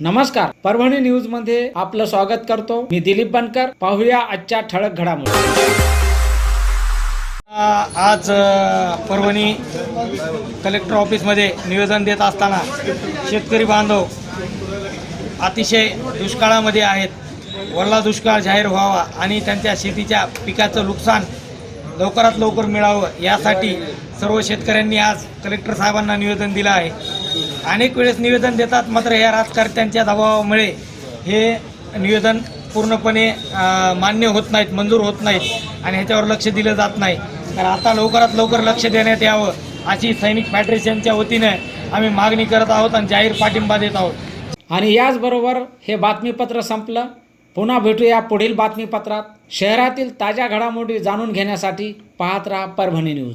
नमस्कार. परभणी न्यूजमध्ये आपलं स्वागत करतो. मी दिलीप बनकर. पाहूया आजच्या ठळक घडामोडी. आज परभणी कलेक्टर ऑफिसमध्ये निवेदन देत असताना शेतकरी बांधव अतिशय दुष्काळामध्ये आहेत. वरला दुष्काळ जाहीर व्हावा आणि त्यांच्या शेतीच्या पिकाचं नुकसान लवकरात लवकर मिळावं यासाठी सर्व शेतकऱ्यांनी आज कलेक्टर साहेबांना निवेदन दिलं आहे. अनेक वेळेस निवेदन देतात मात्र या राजकारत्यांच्या दबावामुळे हे निवेदन पूर्णपणे मान्य होत नाहीत मंजूर होत नाहीत आणि ह्याच्यावर लक्ष दिलं जात नाही. तर आता लवकरात लवकर लक्ष देण्यात यावं अशी सैनिक फेडरेशनच्या वतीने आम्ही मागणी करत आहोत आणि जाहीर पाठिंबा देत आहोत. आणि याचबरोबर हे बातमीपत्र संपलं. पुन्हा भेटूया पुढील बातमीपत्रात. शहरातील ताज्या घडामोडी जाणून घेण्यासाठी पाहत राहा परभणी न्यूज.